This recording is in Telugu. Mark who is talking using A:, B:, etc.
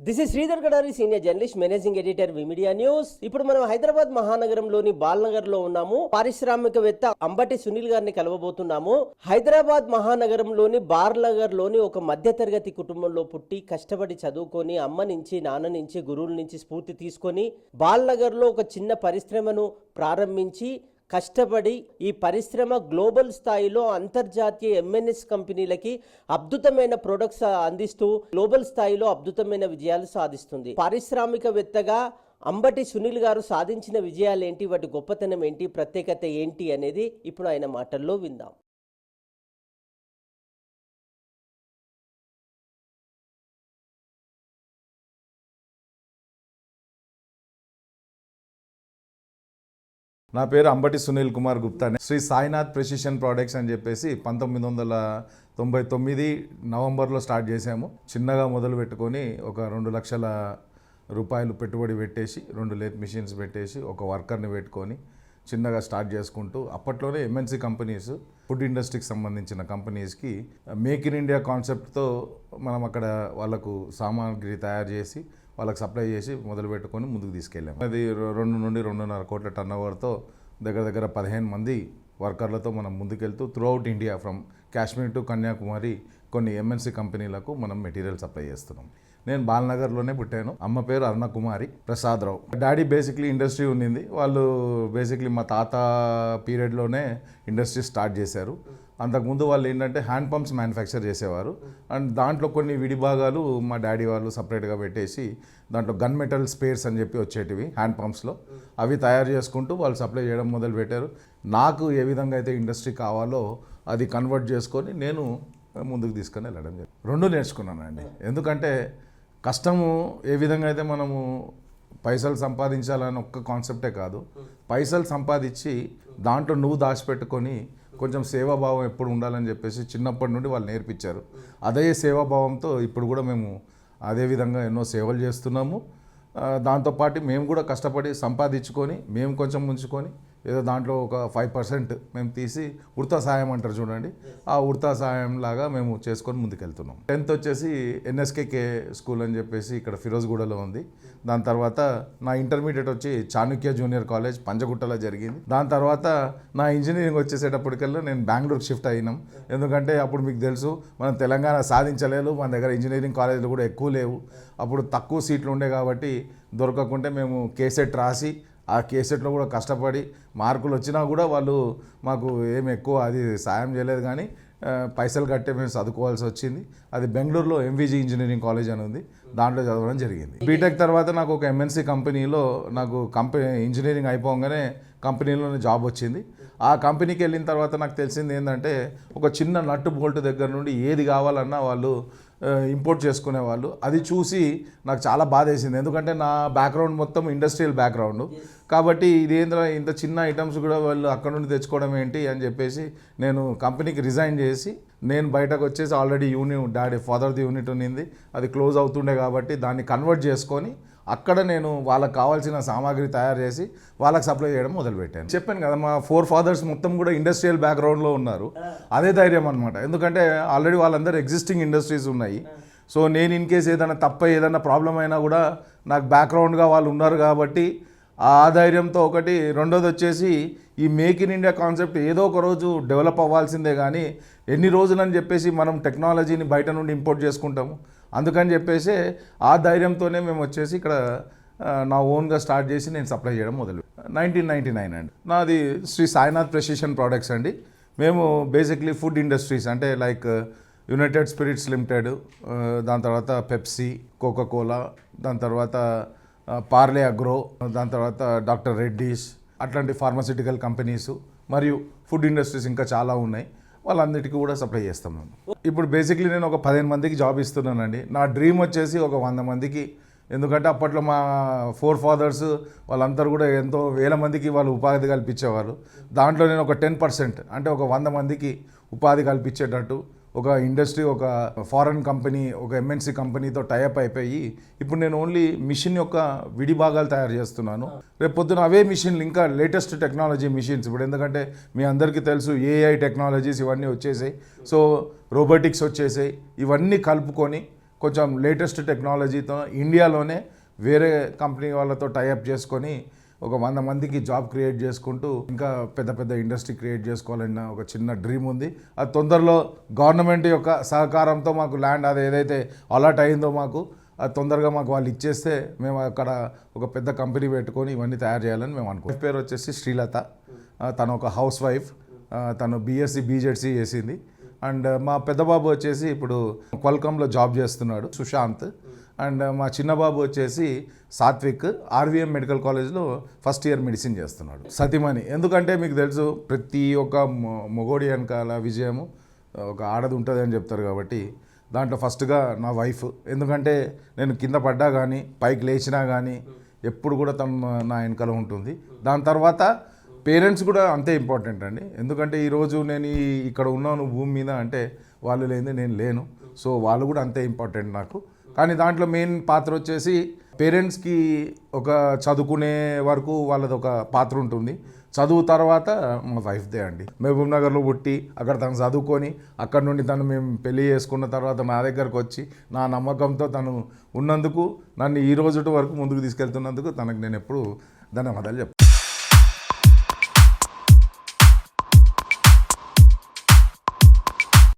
A: This is Sridhar Gadari senior journalist managing editor విమిడియా news ఇప్పుడు మనం హైదరాబాద్ మహానగరంలోని బాల్నగర్లో ఉన్నాము. పారిశ్రామికవేత్త అంబటి సునీల్ గారిని కలవబోతున్నాము. హైదరాబాద్ మహానగరంలోని బార్నగర్లోని ఒక మధ్యతరగతి కుటుంబంలో పుట్టి కష్టపడి చదువుకొని అమ్మ నుంచి నాన్న నుంచి గురువుల నుంచి స్ఫూర్తి తీసుకొని బాల్నగర్లో ఒక చిన్న పరిశ్రమను ప్రారంభించి కష్టపడి ఈ పరిశ్రమ గ్లోబల్ స్థాయిలో అంతర్జాతీయ ఎంఎన్ఎస్ కంపెనీలకి అద్భుతమైన ప్రొడక్ట్స్ అందిస్తూ గ్లోబల్ స్థాయిలో అద్భుతమైన విజయాలు సాధిస్తుంది. పారిశ్రామికవేత్తగా అంబటి సునీల్ గారు సాధించిన విజయాలు ఏంటి వాటి గొప్పతనం ఏంటి? ప్రత్యేకత ఏంటి? అనేది ఇప్పుడు ఆయన మాటల్లో విందాం.
B: నా పేరు అంబటి సునీల్ కుమార్ గుప్తా. శ్రీ సాయినాథ్ ప్రెసిషన్ ప్రోడక్ట్స్ అని చెప్పేసి పంతొమ్మిది వందల తొంభై తొమ్మిది నవంబర్లో స్టార్ట్ చేసాము చిన్నగా మొదలు పెట్టుకొని ఒక రెండు లక్షల రూపాయలు పెట్టుబడి పెట్టేసి రెండు లేత్ మిషన్స్ పెట్టేసి ఒక వర్కర్ని పెట్టుకొని చిన్నగా స్టార్ట్ చేసుకుంటూ అప్పట్లోనే ఎంఎన్సీ కంపెనీస్ ఫుడ్ ఇండస్ట్రీకి సంబంధించిన కంపెనీస్కి మేక్ ఇన్ ఇండియా కాన్సెప్ట్తో మనం అక్కడ వాళ్ళకు సామాగ్రి తయారు చేసి వాళ్ళకి సప్లై చేసి మొదలు పెట్టుకొని ముందుకు తీసుకెళ్ళాము అది రెండు నుండి రెండున్నర కోట్ల టర్న్ ఓవర్తో దగ్గర దగ్గర పదిహేను మంది వర్కర్లతో మనం ముందుకెళ్తూ throughout India from Kashmir to Kanyakumari కొన్ని ఎంఎన్సీ కంపెనీలకు మనం మెటీరియల్ సప్లై చేస్తున్నాం. నేను బాలనగర్లోనే పుట్టాను. అమ్మ పేరు Arunakumari Prasad Rao. Daddy basically industry ఉండింది. వాళ్ళు బేసిక్లీ మా తాత పీరియడ్లోనే ఇండస్ట్రీ స్టార్ట్ చేశారు. అంతకుముందు వాళ్ళు ఏంటంటే హ్యాండ్ పంప్స్ మ్యానుఫ్యాక్చర్ చేసేవారు. అండ్ దాంట్లో కొన్ని విడిభాగాలు మా డాడీ వాళ్ళు సపరేట్గా పెట్టేసి దాంట్లో గన్ మెటల్ స్పేర్స్ అని చెప్పి వచ్చేటివి హ్యాండ్ పంప్స్లో అవి తయారు చేసుకుంటూ వాళ్ళు సప్లై చేయడం మొదలు పెట్టారు. నాకు ఏ విధంగా అయితే ఇండస్ట్రీ కావాలో అది కన్వర్ట్ చేసుకొని నేను ముందుకు తీసుకొని వెళ్ళడం జరిగింది. రెండు నేర్చుకున్నానండి. ఎందుకంటే కష్టము ఏ విధంగా అయితే మనము పైసలు సంపాదించాలని ఒక్క కాన్సెప్టే కాదు. పైసలు సంపాదించి దాంట్లో నువ్వు దాచిపెట్టుకొని కొంచెం సేవాభావం ఎప్పుడు ఉండాలని చెప్పేసి చిన్నప్పటి నుండి వాళ్ళు నేర్పించారు. అదే సేవాభావంతో ఇప్పుడు కూడా మేము అదే విధంగా ఎన్నో సేవలు చేస్తున్నాము. దాంతోపాటు మేము కూడా కష్టపడి సంపాదించుకొని మేము కొంచెం ఉంచుకొని ఏదో దాంట్లో ఒక ఫైవ్ పర్సెంట్ మేము తీసి ఉడతా సాయం అంటారు చూడండి. ఆ ఉడతా సాయం లాగా మేము చేసుకొని ముందుకెళ్తున్నాం. టెన్త్ వచ్చేసి ఎన్ఎస్కేకే స్కూల్ అని చెప్పేసి ఇక్కడ ఫిరోజ్గూడలో ఉంది. దాని తర్వాత నా ఇంటర్మీడియట్ వచ్చి చాణుక్య జూనియర్ కాలేజ్ పంజగుట్టలో జరిగింది. దాని తర్వాత నా ఇంజనీరింగ్ వచ్చేసేటప్పటికల్లా నేను బెంగళూరుకి షిఫ్ట్ అయినాం. ఎందుకంటే అప్పుడు మీకు తెలుసు మనం తెలంగాణ సాధించలేదు మన దగ్గర ఇంజనీరింగ్ కాలేజీలు కూడా ఎక్కువ లేవు. అప్పుడు తక్కువ సీట్లు ఉండే కాబట్టి దొరకకుంటే మేము కేసెట్ రాసి ఆ కేసెట్లో కూడా కష్టపడి మార్కులు వచ్చినా కూడా వాళ్ళు మాకు ఏం ఎక్కువ అది సాయం చేయలేదు కానీ పైసలు కట్టే మేము చదువుకోవాల్సి వచ్చింది. అది బెంగళూరులో ఎంవిజీ ఇంజనీరింగ్ కాలేజ్ అని ఉంది. దాంట్లో చదవడం జరిగింది. బీటెక్ తర్వాత నాకు ఒక ఎంఎన్సీ కంపెనీలో నాకు కంపెనీ ఇంజనీరింగ్ అయిపోగానే కంపెనీలోనే జాబ్ వచ్చింది. ఆ కంపెనీకి వెళ్ళిన తర్వాత నాకు తెలిసింది ఏంటంటే ఒక చిన్న నట్టు బోల్ట్ దగ్గర నుండి ఏది కావాలన్నా వాళ్ళు ఇంపోర్ట్ చేసుకునేవాళ్ళు. అది చూసి నాకు చాలా బాధ వేసింది ఎందుకంటే నా బ్యాక్గ్రౌండ్ మొత్తం ఇండస్ట్రియల్ బ్యాక్గ్రౌండ్ కాబట్టి ఇదేంద్ర ఇంత చిన్న ఐటమ్స్ కూడా వాళ్ళు అక్కడ నుండి తెచ్చుకోవడం ఏంటి అని చెప్పేసి నేను కంపెనీకి రిజైన్ చేసి నేను బయటకు వచ్చేసి ఆల్రెడీ యూనిట్ డాడీ ఫాదర్ది యూనిట్ ఉన్నింది. అది క్లోజ్ అవుతుండే కాబట్టి దాన్ని కన్వర్ట్ చేసుకొని అక్కడ నేను వాళ్ళకి కావాల్సిన సామాగ్రి తయారు చేసి వాళ్ళకి సప్లై చేయడం మొదలుపెట్టాను. చెప్పాను కదా మా ఫోర్ ఫాదర్స్ మొత్తం కూడా ఇండస్ట్రియల్ బ్యాక్గ్రౌండ్లో ఉన్నారు. అదే ధైర్యం అనమాట ఎందుకంటే ఆల్రెడీ వాళ్ళందరూ ఎగ్జిస్టింగ్ ఇండస్ట్రీస్ ఉన్నాయి. సో నేను ఇన్ కేస్ ఏదైనా తప్ప ఏదైనా ప్రాబ్లం అయినా కూడా నాకు బ్యాక్గ్రౌండ్గా వాళ్ళు ఉన్నారు కాబట్టి ఆ ధైర్యంతో ఒకటి రెండోది వచ్చేసి ఈ మేక్ ఇన్ ఇండియా కాన్సెప్ట్ ఏదో ఒక రోజు డెవలప్ అవ్వాల్సిందే కానీ ఎన్ని రోజులని చెప్పేసి మనం టెక్నాలజీని బయట నుండి ఇంపోర్ట్ చేసుకుంటాము. అందుకని చెప్పేసి ఆ ధైర్యంతోనే మేము వచ్చేసి ఇక్కడ నా ఓన్గా స్టార్ట్ చేసి నేను సప్లై చేయడం మొదలు. నైన్టీన్ నైంటీ నైన్ అండి. నాది శ్రీ సాయినాథ్ ప్రెసిషన్ ప్రోడక్ట్స్ అండి. మేము బేసిక్లీ ఫుడ్ ఇండస్ట్రీస్ అంటే లైక్ యునైటెడ్ స్పిరిట్స్ లిమిటెడ్ దాని తర్వాత పెప్సీ కోకోకోలా దాని తర్వాత పార్లే అగ్రో దాని తర్వాత డాక్టర్ రెడ్డీస్ అట్లాంటి ఫార్మాసిటికల్ కంపెనీస్ మరియు ఫుడ్ ఇండస్ట్రీస్ ఇంకా చాలా ఉన్నాయి. వాళ్ళందరికీ కూడా సప్లై చేస్తాం మేము. ఇప్పుడు బేసిక్లీ నేను ఒక పదిహేను మందికి జాబ్ ఇస్తున్నానండి. నా డ్రీమ్ వచ్చేసి ఒక వంద మందికి. ఎందుకంటే అప్పట్లో మా ఫోర్ ఫాదర్స్ వాళ్ళందరూ కూడా ఎంతో వేల మందికి వాళ్ళు ఉపాధి కల్పించేవారు. దాంట్లో నేను ఒక టెన్ పర్సెంట్ అంటే ఒక వంద మందికి ఉపాధి కల్పించేటట్టు ఒక ఇండస్ట్రీ ఒక ఫారెన్ కంపెనీ ఒక ఎంఎన్సీ కంపెనీతో టైఅప్ అయిపోయి ఇప్పుడు నేను ఓన్లీ మిషన్ యొక్క విడి భాగాలు తయారు చేస్తున్నాను. రేపు పొద్దున అవే మిషన్లు ఇంకా లేటెస్ట్ టెక్నాలజీ మిషన్స్ ఇప్పుడు ఎందుకంటే మీ అందరికీ తెలుసు ఏఐ టెక్నాలజీస్ ఇవన్నీ వచ్చేసాయి. సో రోబోటిక్స్ వచ్చేసాయి. ఇవన్నీ కలుపుకొని కొంచెం లేటెస్ట్ టెక్నాలజీతో ఇండియాలోనే వేరే కంపెనీ వాళ్ళతో టైఅప్ చేసుకొని ఒక వంద మందికి జాబ్ క్రియేట్ చేసుకుంటూ ఇంకా పెద్ద పెద్ద ఇండస్ట్రీ క్రియేట్ చేసుకోవాలన్న ఒక చిన్న డ్రీమ్ ఉంది. అది తొందరలో గవర్నమెంట్ యొక్క సహకారంతో మాకు ల్యాండ్ అది ఏదైతే అలాట్ అయిందో మాకు అది తొందరగా మాకు వాళ్ళు ఇచ్చేస్తే మేము అక్కడ ఒక పెద్ద కంపెనీ పెట్టుకొని ఇవన్నీ తయారు చేయాలని మేము అనుకుంటాం పేరు వచ్చేసి శ్రీలత. తను ఒక హౌస్ వైఫ్ తను బీఎస్సీ బీజెడ్సీ చేసింది. అండ్ మా పెద్దబాబు వచ్చేసి ఇప్పుడు క్వల్కమ్లో జాబ్ చేస్తున్నాడు సుశాంత్. అండ్ మా చిన్నబాబు వచ్చేసి సాత్విక్ ఆర్వీఎం మెడికల్ కాలేజ్లో ఫస్ట్ ఇయర్ మెడిసిన్ చేస్తున్నాడు. సతీమణి. ఎందుకంటే మీకు తెలుసు ప్రతి ఒక్క మొ- మొగోడి వెనకాల విజయము ఒక ఆడది ఉంటుంది అని చెప్తారు కాబట్టి దాంట్లో ఫస్ట్గా నా వైఫ్. ఎందుకంటే నేను కింద పడ్డా కానీ పైకి లేచినా కానీ ఎప్పుడు కూడా తను నా వెనకాల ఉంటుంది. దాని తర్వాత పేరెంట్స్ కూడా అంతే ఇంపార్టెంట్ అండి. ఎందుకంటే ఈరోజు నేను ఈ ఇక్కడ ఉన్నాను భూమి మీద అంటే వాళ్ళు లేని నేను లేను. సో వాళ్ళు కూడా అంతే ఇంపార్టెంట్ నాకు. కానీ దాంట్లో మెయిన్ పాత్ర వచ్చేసి పేరెంట్స్కి ఒక చదువుకునే వరకు వాళ్ళది ఒక పాత్ర ఉంటుంది. చదువు తర్వాత మా వైఫ్దే అండి. మహబూబ్ నగర్లో పుట్టి అక్కడ తను చదువుకొని అక్కడ నుండి తను మేము పెళ్ళి చేసుకున్న తర్వాత మా దగ్గరకు వచ్చి నా నమ్మకంతో తను ఉన్నందుకు నన్ను ఈ రోజు వరకు ముందుకు తీసుకెళ్తున్నందుకు తనకు నేను ఎప్పుడు ధన్యవాదాలు చెప్తాను